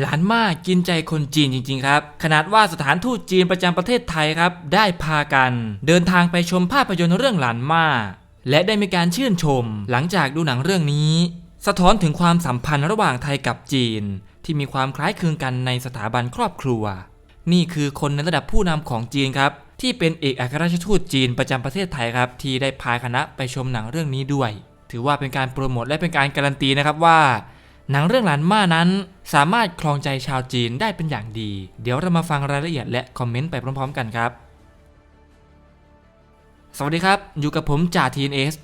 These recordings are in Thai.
หลานมากินใจคนจีนจริงๆครับ ขนาดว่าสถานทูตจีนประจำประเทศไทยครับ ได้พากัน เดินทางไปชมภาพยนตร์เรื่องหลานมาและได้มีการชื่นชม หลังจากดูหนังเรื่องนี้ สะท้อนถึงความสัมพันธ์ระหว่างไทยกับจีน ที่มีความคล้ายคลึงกันในสถาบันครอบครัว นี่คือคนในระดับผู้นำของจีนครับ ที่เป็นเอกอัครราชทูตจีนประจำประเทศไทยครับ ที่ได้พาคณะไปชมหนังเรื่องนี้ด้วย ถือว่าเป็นการโปรโมทและเป็นการการันตีนะครับว่า หนังเรื่องหลานม่านั้นสามารถครองใจชาวจีนได้เป็นอย่างดี เดี๋ยวเรามาฟังรายละเอียดและคอมเมนต์ไปพร้อมๆ กันครับ สวัสดีครับ อยู่กับผมจ่า TNS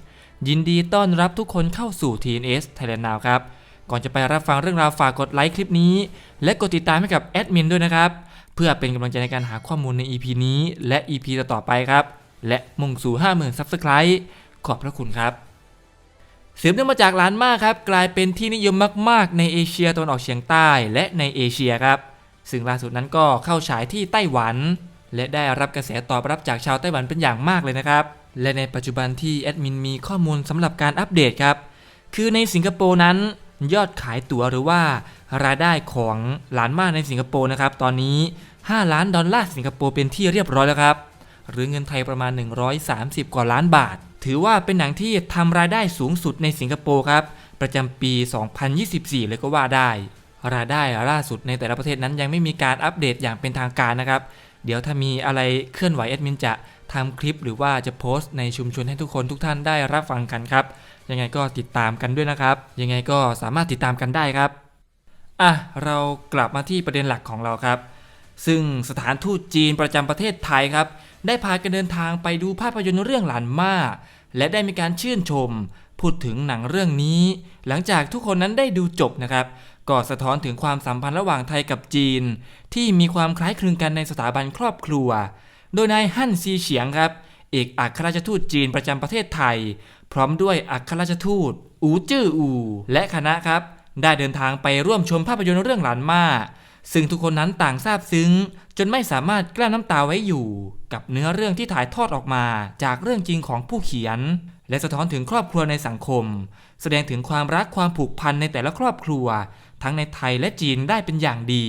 ยินดีต้อนรับทุกคนเข้าสู่ TNS Thailand Now ครับ ก่อนจะไปรับฟังเรื่องราวฝากกดไลค์คลิปนี้ และกดติดตามให้กับแอดมินด้วยนะครับ เพื่อเป็นกำลังใจในการหาข้อมูลใน EP นี้ และ EP ต่อๆไปครับ และมุ่งสู่ 50,000 Subscribe ขอบพระคุณครับ สืบเนื่องมาจากร้านมากครับกลายเป็นที่นิยมมาก ๆ ในเอเชียตะวันออกเฉียงใต้และในเอเชียครับ ซึ่งล่าสุดนั้นก็เข้าฉายที่ไต้หวัน และได้รับกระแสตอบรับจากชาวไต้หวันเป็นอย่างมากเลยนะครับ และในปัจจุบันที่แอดมินมีข้อมูลสำหรับการอัปเดตครับ คือในสิงคโปร์นั้นยอดขายตั๋วหรือว่ารายได้ของหลานมากในสิงคโปร์นะครับตอนนี้ 5 ล้านดอลลาร์สิงคโปร์เป็นที่เรียบร้อยแล้วครับหรือเงินไทยประมาณ 130 กว่าล้านบาท ถือว่าเป็นหนังที่ทำรายได้สูงสุดในสิงคโปร์ครับ ประจำปี 2024 เลยก็ว่าได้ รายได้ล่าสุดในแต่ละประเทศนั้นยังไม่มีการอัปเดตอย่างเป็นทางการนะครับ เดี๋ยวถ้ามีอะไรเคลื่อนไหวแอดมินจะทำคลิปหรือว่าจะโพสต์ในชุมชนให้ทุกคนทุกท่านได้รับฟังกันครับ ยังไงก็ติดตามกันด้วยนะครับ ยังไงก็สามารถติดตามกันได้ครับอะเรากลับมาที่ประเด็นหลักของเราครับ ซึ่งสถานทูตจีนประจำประเทศไทยครับ ได้พากันเดินทางไปดูภาพยนตร์เรื่องหลานมาและได้มีการชื่นชม พูดถึงหนังเรื่องนี้ หลังจากทุกคนนั้นได้ดูจบนะครับก็สะท้อนถึงความสัมพันธ์ระหว่างไทยกับจีน ที่มีความคล้ายคลึงกันในสถาบันครอบครัว โดยนายฮั่นซีเฉียงครับ เอกอัครราชทูตจีนประจำประเทศไทย พร้อมด้วยอัครราชทูต อูจื้ออู และคณะครับ ได้เดินทางไปร่วมชมภาพยนตร์เรื่องหลานมาซึ่งทุกคนนั้นต่างซาบซึ้ง จนไม่สามารถกลั้นน้ำตาไว้อยู่ กับเนื้อเรื่องที่ถ่ายทอดออกมาจากเรื่องจริงของผู้เขียน และสะท้อนถึงครอบครัวในสังคม แสดงถึงความรักความผูกพันในแต่ละครอบครัว ทั้งในไทยและจีนได้เป็นอย่างดี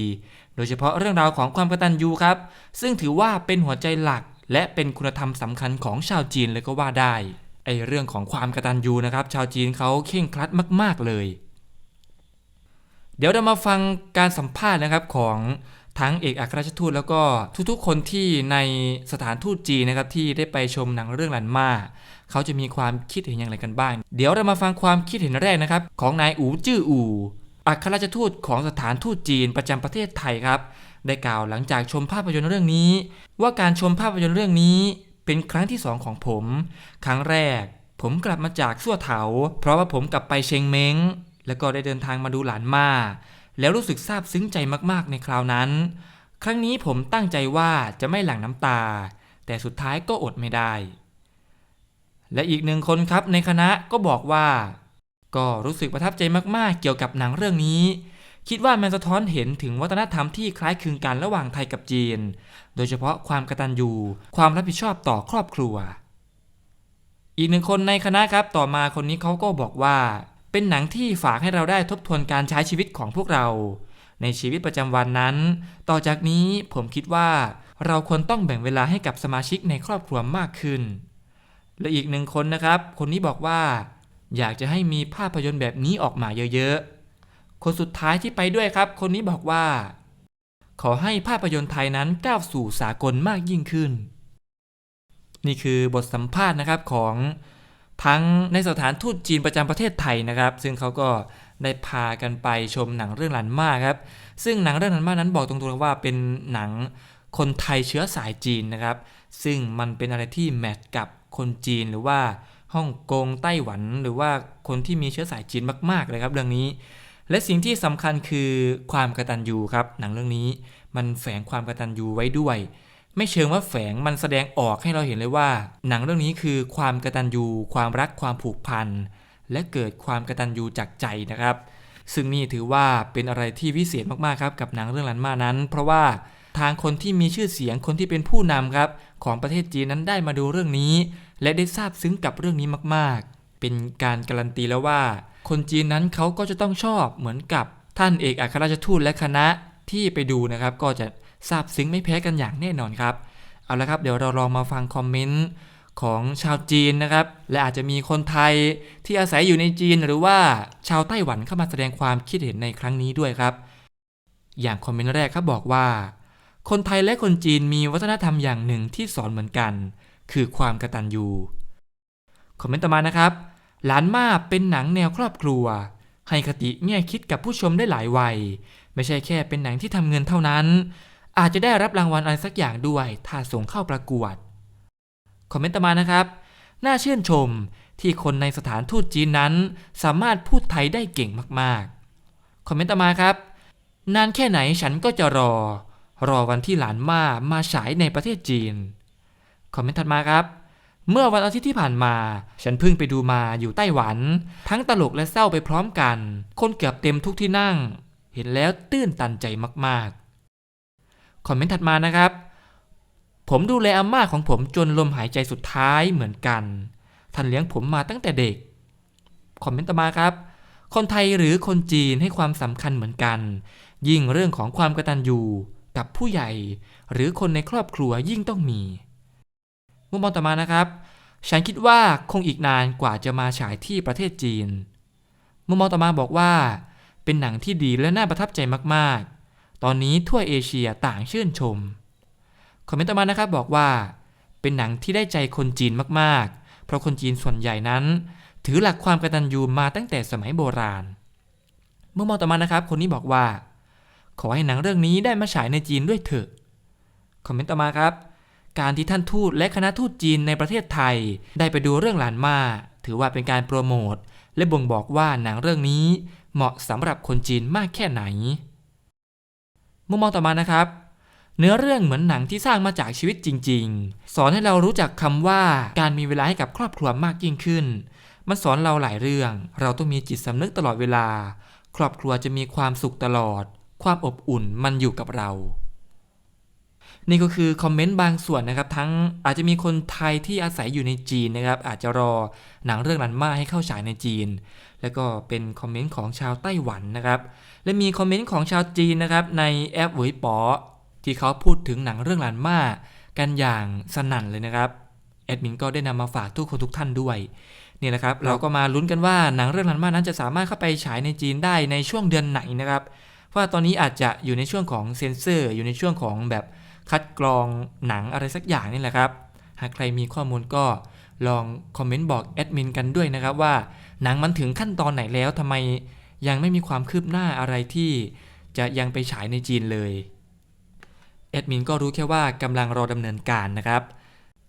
โดยเฉพาะเรื่องราวของความกตัญญูครับ ซึ่งถือว่าเป็นหัวใจหลัก และเป็นคุณธรรมสำคัญของชาวจีนเลยก็ว่าได้ไอเรื่องของความกตัญญูนะครับ ชาวจีนเขาเข่งครัดมาก ๆเลย เดี๋ยวเรามาฟังการสัมภาษณ์นะครับของ ทั้งเอกอัครราชทูตแล้วก็ทุกๆ คนที่ในสถานทูตจีนนะครับที่ได้ไปชมหนังเรื่องหลันมาเขาจะมีความคิดเห็นอย่างไรกันบ้าง เดี๋ยวเรามาฟังความคิดเห็นแรกนะครับของนายอูจื้ออูอัครราชทูตของสถานทูตจีนประจำประเทศไทยครับ ได้กล่าวหลังจากชมภาพยนตร์เรื่องนี้ ว่าการชมภาพยนตร์เรื่องนี้ เป็นครั้งที่สองของผม ครั้งแรก ผมกลับมาจากสั่วเถา เพราะว่าผมกลับไปเชงเม้งแล้วก็ได้เดินทางมาดูหลานมา แล้วรู้สึกซาบซึ้งใจมากๆในคราวนั้น ครั้งนี้ผมตั้งใจว่าจะไม่หลั่งน้ำตา แต่สุดท้ายก็อดไม่ได้ และอีกหนึ่งคนครับในคณะก็บอกว่า ก็รู้สึกประทับใจมากๆ เกี่ยวกับหนังเรื่องนี้ คิดว่ามันสะท้อนเห็นถึงวัฒนธรรมที่คล้ายคลึงกันระหว่างไทยกับจีน โดยเฉพาะความกตัญญูความรับผิดชอบต่อครอบครัว อีกหนึ่งคนในคณะครับต่อมาคนนี้เขาก็บอกว่า เป็นหนังที่ฝากให้เราได้ทบทวนการใช้ชีวิตของพวกเรา ในชีวิตประจำวันนั้น ต่อจากนี้ผมคิดว่า เราควรต้องแบ่งเวลาให้กับสมาชิกในครอบครัวมากขึ้น และอีกหนึ่งคนนะครับ คนนี้บอกว่า อยากจะให้มีภาพยนตร์แบบนี้ออกมาเยอะๆ คนสุดท้ายที่ไปด้วยครับ คนนี้บอกว่า ขอให้ภาพยนตร์ไทยนั้นก้าวสู่สากลมากยิ่งขึ้น นี่คือบทสัมภาษณ์นะครับของ ทั้งในสถานทูตจีนประจำประเทศไทยนะครับ ซึ่งเขาก็ได้พากันไปชมหนังเรื่องหลันมาครับ ซึ่งหนังเรื่องหลันมานั้นบอกตรงๆว่าเป็นหนังคนไทยเชื้อสายจีนนะครับ ซึ่งมันเป็นอะไรที่แมทกับคนจีนหรือว่าฮ่องกงไต้หวัน หรือว่าคนที่มีเชื้อสายจีนมากๆเลยครับ เรื่องนี้ และสิ่งที่สำคัญคือความกระตัญญูครับ หนังเรื่องนี้มันแฝงความกระตัญญูไว้ด้วย ไม่เชิงว่าแฝงมันแสดงออกให้เราเห็นเลยว่า หนังเรื่องนี้คือความกระตัญญูความรักความผูกพันและเกิดความกระตัญญูจากใจนะครับ ซึ่งนี่ถือว่าเป็นอะไรที่วิเศษมากๆครับกับหนังเรื่องลันมานั้น เพราะว่าทางคนที่มีชื่อเสียงคนที่เป็นผู้นำครับ ของประเทศจีนนั้นได้มาดูเรื่องนี้ และได้ทราบซึ้งกับเรื่องนี้มากๆ เป็นการการันตีแล้วว่า คนจีนนั้นเขาก็จะต้องชอบเหมือนกับท่านเอกอัครราชทูตและคณะที่ไปดูนะครับ ก็จะ ซาบซึ้งไม่แพ้กันอย่างแน่นอนครับ เอาละครับเดี๋ยวเราลองมาฟังคอมเมนต์ของชาวจีนนะครับ และอาจจะมีคนไทยที่อาศัยอยู่ในจีน หรือว่าชาวไต้หวันเข้ามาแสดงความคิดเห็นในครั้งนี้ด้วยครับ อย่างคอมเมนต์แรกครับบอกว่า คนไทยและคนจีนมีวัฒนธรรมอย่างหนึ่งที่สอนเหมือนกัน คือความกตัญญูคอมเมนต์ต่อมานะครับหลานมาเป็นหนังแนวครอบครัว ให้คติแง่คิดกับผู้ชมได้หลายวัย ไม่ใช่แค่เป็นหนังที่ทำเงินเท่านั้น อาจจะได้รับรางวัลอะไรสักอย่างด้วย ถ้าส่งเข้าประกวด คอมเมนต์ต่อมานะครับ น่าชื่นชมที่คนในสถานทูตจีนนั้น สามารถพูดไทยได้เก่งมากๆ คอมเมนต์ต่อมาครับ นานแค่ไหนฉันก็จะรอ รอวันที่หลานมามาฉายในประเทศจีน คอมเมนต์ถัดมาครับ เมื่อวันอาทิตย์ที่ผ่านมา ฉันเพิ่งไปดูมาอยู่ไต้หวัน ทั้งตลกและเศร้าไปพร้อมกัน คนเกือบเต็มทุกที่นั่ง เห็นแล้วตื้นตันใจมากๆ คอมเมนต์ถัดมานะครับ ผมดูแลอาม่าของผมจนลมหายใจสุดท้ายเหมือนกัน ท่านเลี้ยงผมมาตั้งแต่เด็ก คอมเมนต์ต่อมาครับ คนไทยหรือคนจีนให้ความสำคัญเหมือนกัน ยิ่งเรื่องของความกตัญญูกับผู้ใหญ่ หรือคนในครอบครัวยิ่งต้องมีมุมมองต่อมานะครับ ฉันคิดว่าคงอีกนานกว่าจะมาฉายที่ประเทศจีนมุมมองต่อมาบอกว่า เป็นหนังที่ดีและน่าประทับใจมาก ตอนนี้ทั่วเอเชียต่างชื่นชม คอมเมนต์ต่อมานะครับบอกว่า เป็นหนังที่ได้ใจคนจีนมากๆ เพราะคนจีนส่วนใหญ่นั้น ถือหลักความกตัญญูมาตั้งแต่สมัยโบราณ เมื่อมองต่อมานะครับ คนนี้บอกว่า ขอให้หนังเรื่องนี้ได้มาฉายในจีนด้วยเถอะ คอมเมนต์ต่อมาครับ การที่ท่านทูตและคณะทูตจีนในประเทศไทย ได้ไปดูเรื่องหลานมาถือว่าเป็นการโปรโมทและบ่งบอกว่าหนังเรื่องนี้เหมาะสำหรับคนจีนมากแค่ไหน มุมมองต่อมานะครับ เนื้อเรื่องเหมือนหนังที่สร้างมาจากชีวิตจริง ๆ สอนให้เรารู้จักคำว่าการมีเวลาให้กับครอบครัวมากยิ่งขึ้น มันสอนเราหลายเรื่อง เราต้องมีจิตสำนึกตลอดเวลา ครอบครัวจะมีความสุขตลอด ความอบอุ่นมันอยู่กับเรานี่ก็คือคอมเมนต์บางส่วนนะครับ ทั้งอาจจะมีคนไทยที่อาศัยอยู่ในจีนนะครับ อาจจะรอหนังเรื่องนั้นมาให้เข้าฉายในจีน แล้วก็เป็นคอมเมนต์ของชาวไต้หวันนะครับ และมีคอมเมนต์ของชาวจีนนะครับในแอปหวยป๋อที่เขาพูดถึงหนังเรื่องหลานมากันอย่างสนั่นเลยนะครับแอดมินก็ได้นำมาฝากทุกคนทุกท่านด้วยนี่นะครับเราก็มาลุ้นกันว่าหนังเรื่องหลานมานั้นจะสามารถเข้าไปฉายในจีนได้ในช่วงเดือนไหนนะครับเพราะว่าตอนนี้อาจจะอยู่ในช่วงของเซ็นเซอร์ อยู่ในช่วงของแบบคัดกรองหนังอะไรสักอย่างนี่แหละครับ หากใครมีข้อมูลก็ลองคอมเมนต์บอกแอดมินกันด้วยนะครับว่าหนังมันถึงขั้นตอนไหนแล้วทำไม ยังไม่มีความคืบหน้าอะไรที่จะยังไปฉายในจีนเลยแอดมินก็รู้แค่ว่ากำลังรอดำเนินการนะครับ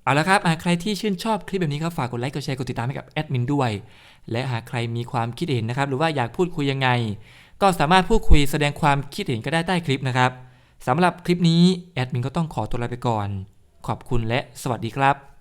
เอาละครับหากใครที่ชื่นชอบคลิปแบบนี้ครับฝากกดไลค์กดแชร์กดติดตามให้กับแอดมินด้วย และหากใครมีความคิดเห็นนะครับ หรือว่าอยากพูดคุยยังไง ก็สามารถพูดคุยแสดงความคิดเห็นก็ได้ใต้คลิปนะครับสำหรับคลิปนี้แอดมินก็ต้องขอตัวลาไปก่อน ขอบคุณและสวัสดีครับ